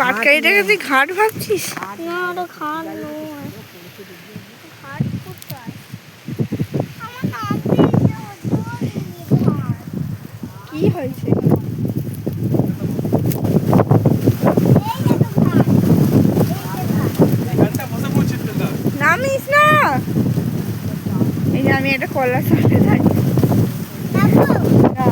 পাটকারিটাকে তুই ঘাট ভাবছিস? না ওটা খান নয়। ঘাট দিয়েছে কি হয়েছে? নামিস না। এই যে আমি একটা কলার সাথে থাকি দেখো না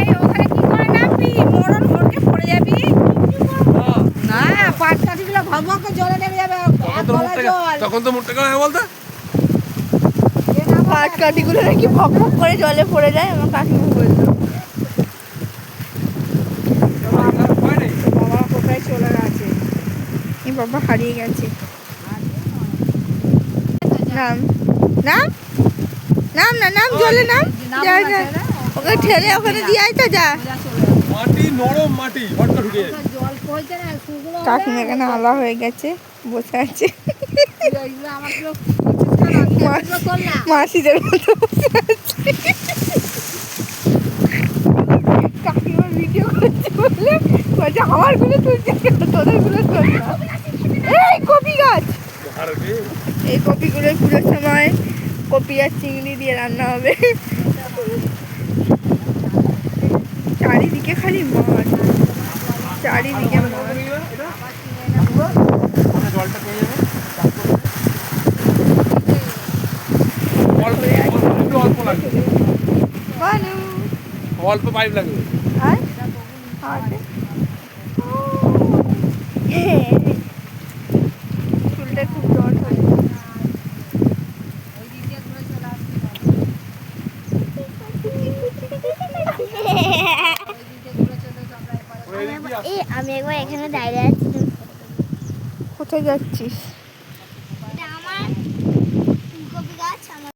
এই ওখানে কি করে নামবি মরণ হড়কে পড়ে যাবি না পাট কাঠিগুলো জলে নেমে যাবে তখন তো মুখটা কেন বলতো? পাট কাঠিগুলো নাকি ভক ভক করে জলে পড়ে যায় আমার কাকিমা বলতো বাবা কোথায় চলে গেছে? এই বাবা হারিয়ে গেছে। নাম। নাম? নাম না নাম জলে নাম। যা যা ওকে ঠেলে ওখানে দিয়ে আয় তো যা। মাটি, নরম মাটি ঢুকে কাকিমা এখানে আলা হয়ে গেছে, বসে আছে। মাসিদের মতো কাকিমা আমারগুলো এই কপি গাছ! এই কপিগুলো পুরো সময় কপি আর চিংড়ি দিয়ে রান্না হবে। খালি মাছ চারিদিকে মাছ জলটা পেয়ে যাবে অল্প অল্প লাগবে। অল্প পাইপ লাগবে আর হাতে চুলটা খুব জট হয়েছে এই আমি একবার এখানে দাঁড়িয়ে আছি। কোথায় যাচ্ছিস?